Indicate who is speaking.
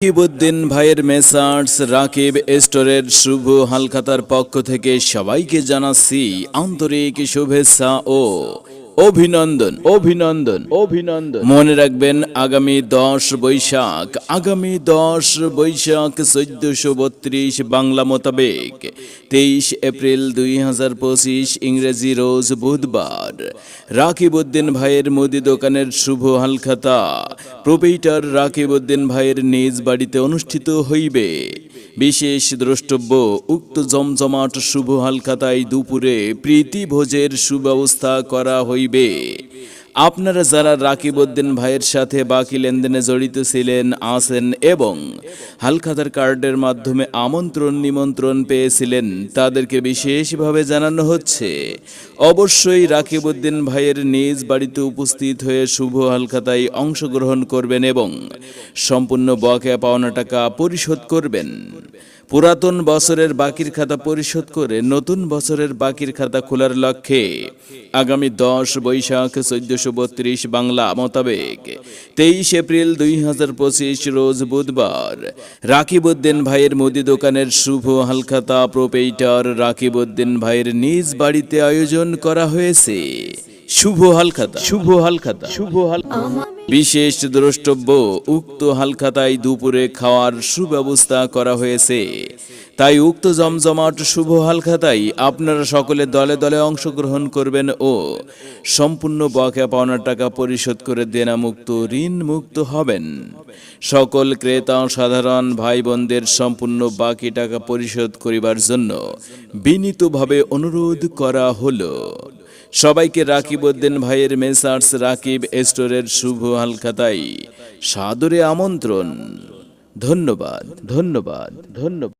Speaker 1: রাকিবউদ্দিন ভাইয়ের মেসার্স রাকিব স্টোরের শুভ হালখাতার পক্ষ থেকে সবাইকে জানাচ্ছি আন্তরিক শুভেচ্ছা ও অভিনন্দন অভিনন্দন অভিনন্দন। মনে রাখবেন, আগামী দশ বৈশাখ, আগামী দশ বৈশাখ চোদ্দশো বত্রিশ বাংলা মোতাবেক তেইশ এপ্রিল দুই হাজার পঁচিশ ইংরেজি রোজ বুধবার। রাকিবউদ্দিন ভাইয়ের মুদি দোকানের শুভ হালখাতা, প্রোপেইটার রাকিবউদ্দিন ভাইয়ের নিজ বাড়িতে অনুষ্ঠিত হইবে। বিশেষ দ্রষ্টব্য উক্ত জমজমাট শুভ হালখাতায় দুপুরে প্রীতি ভোজের সুব্যবস্থা করা হইবে। আপনারা যারা রাকিবউদ্দিন ভাইয়ের সাথে বাকি লেনদেনে জড়িত ছিলেন, আছেন এবং হালখাতার কার্ডের মাধ্যমে আমন্ত্রণ নিমন্ত্রণ পেয়েছিলেন, তাদেরকে বিশেষভাবে জানানো হচ্ছে, অবশ্যই রাকিবউদ্দিন ভাইয়ের নিজ বাড়িতে উপস্থিত হয়ে শুভ হালখাতায় অংশগ্রহণ করবেন এবং সম্পূর্ণ বকেয়া পাওনা টাকা পরিশোধ করবেন। পুরাতন বছরের বাকির খাতা পরিশোধ করে নতুন বছরের বাকির খাতা খোলার লক্ষ্যে আগামী দশ বৈশাখ চোদ্দশো বত্রিশ বাংলা মোতাবেক তেইশ এপ্রিল দুই হাজার পঁচিশ রোজ বুধবার রাকিবউদ্দিন ভাইয়ের মুদি দোকানের শুভ হালখাতা প্রোপেইটার রাকিবউদ্দিন ভাইয়ের নিজ বাড়িতে আয়োজন করা হয়েছে। শুভ হালখাতা। শুভ হালখাতা। শুভ হাল বিশেষ দ্রষ্টব্য, উক্ত হালখাতায় দুপুরে খাওয়ার সুব্যবস্থা করা হয়েছে। তাই উক্ত জমজমাট শুভ হালখাতায় আপনারা সকলে দলে দলে অংশগ্রহণ করবেন ও সম্পূর্ণ বকেয়া পাওনার টাকা পরিশোধ করে দেনা মুক্ত ঋণ মুক্ত হবেন। সকল ক্রেতা সাধারণ ভাই বোনদের সম্পূর্ণ বাকি টাকা পরিশোধ করিবার জন্য বিনীতভাবে অনুরোধ করা হলো। সবাইকে রাকিব উদ্দিন ভাইয়ের মেসার্স রাকিব স্টোরের শুভ হালখাতাই। সাদরে আমন্ত্রণ। ধন্যবাদ ধন্যবাদ ধন্যবাদ।